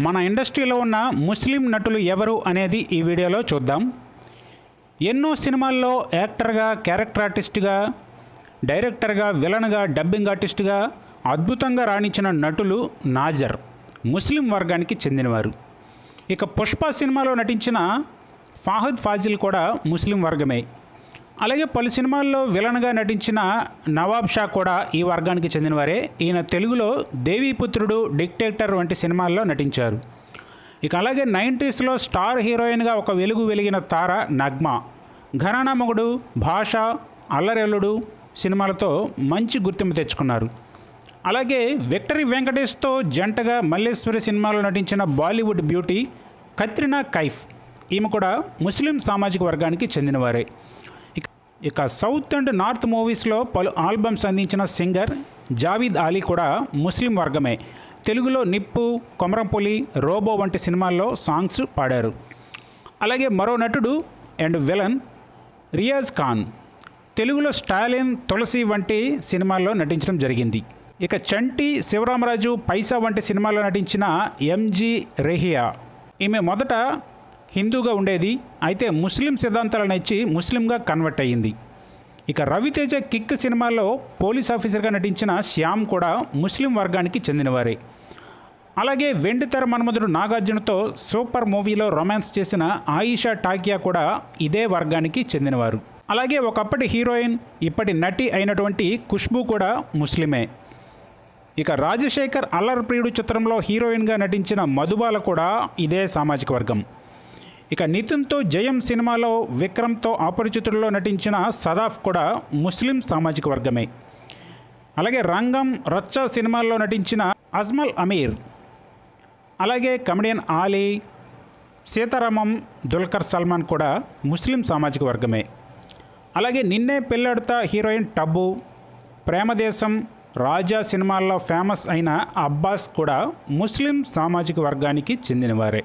మన ఇండస్ట్రీలో ఉన్న ముస్లిం నటులు ఎవరు అనేది ఈ వీడియోలో చూద్దాం. ఎన్నో సినిమాల్లో యాక్టర్గా క్యారెక్టర్ ఆర్టిస్ట్గా డైరెక్టర్గా విలన్గా డబ్బింగ్ ఆర్టిస్ట్గా అద్భుతంగా రాణించిన నటులు నాజర్ ముస్లిం వర్గానికి చెందినవారు. ఇక పుష్ప సినిమాలో నటించిన ఫాహద్ ఫాజిల్ కూడా ముస్లిం వర్గమే. అలాగే పలు సినిమాల్లో విలన్గా నటించిన నవాబ్ షా కూడా ఈ వర్గానికి చెందినవారే. ఈయన తెలుగులో దేవీపుత్రుడు డిక్టేటర్ వంటి సినిమాల్లో నటించారు. ఇక అలాగే నైంటీస్లో స్టార్ హీరోయిన్గా ఒక వెలుగు వెలిగిన తార నగ్మా. ఘరానా మొగుడు భాష అల్లరెల్లుడు సినిమాలతో మంచి గుర్తింపు తెచ్చుకున్నారు. అలాగే విక్టరీ వెంకటేష్తో జంటగా మల్లేశ్వరి సినిమాలో నటించిన బాలీవుడ్ బ్యూటీ కత్రినా కైఫ్. ఈమె కూడా ముస్లిం సామాజిక వర్గానికి చెందినవారే. ఇక సౌత్ అండ్ నార్త్ మూవీస్లో పలు ఆల్బమ్స్ అందించిన సింగర్ జావీద్ అలీ కూడా ముస్లిం వర్గమే. తెలుగులో నిప్పు కొమరంపులి రోబో వంటి సినిమాల్లో సాంగ్స్ పాడారు. అలాగే మరో నటుడు అండ్ విలన్ రియాజ్ ఖాన్. తెలుగులో స్టాలిన్ తులసి వంటి సినిమాల్లో నటించడం జరిగింది. ఇక చంటి శివరామరాజు పైసా వంటి సినిమాల్లో నటించిన ఎంజి రెహియా. ఈమె మొదట హిందూగా ఉండేది. అయితే ముస్లిం సిద్ధాంతాలను ఇచ్చి ముస్లింగా కన్వర్ట్ అయ్యింది. ఇక రవితేజ కిక్ సినిమాలో పోలీస్ ఆఫీసర్గా నటించిన శ్యామ్ కూడా ముస్లిం వర్గానికి చెందినవారే. అలాగే వెండితెర మన్మధుడు నాగార్జునతో సూపర్ మూవీలో రొమాన్స్ చేసిన ఆయిషా టాకియా కూడా ఇదే వర్గానికి చెందినవారు. అలాగే ఒకప్పటి హీరోయిన్ ఇప్పటి నటి అయినటువంటి ఖుష్బూ కూడా ముస్లిమే. ఇక రాజశేఖర్ అల్లర్ప్రియుడు చిత్రంలో హీరోయిన్గా నటించిన మధుబాల కూడా ఇదే సామాజిక వర్గం. ఇక నితిన్తో జయం సినిమాలో విక్రమ్తో అపరిచితుల్లో నటించిన సదాఫ్ కూడా ముస్లిం సామాజిక వర్గమే. అలాగే రంగం రచ్చ సినిమాల్లో నటించిన అజ్మల్ అమీర్ అలాగే కమెడియన్ ఆలీ సీతారామం దుల్కర్ సల్మాన్ కూడా ముస్లిం సామాజిక వర్గమే. అలాగే నిన్నే పెళ్ళాడుతా హీరోయిన్ టబ్బు ప్రేమదేశం రాజా సినిమాల్లో ఫేమస్ అయిన అబ్బాస్ కూడా ముస్లిం సామాజిక వర్గానికి చెందినవారే.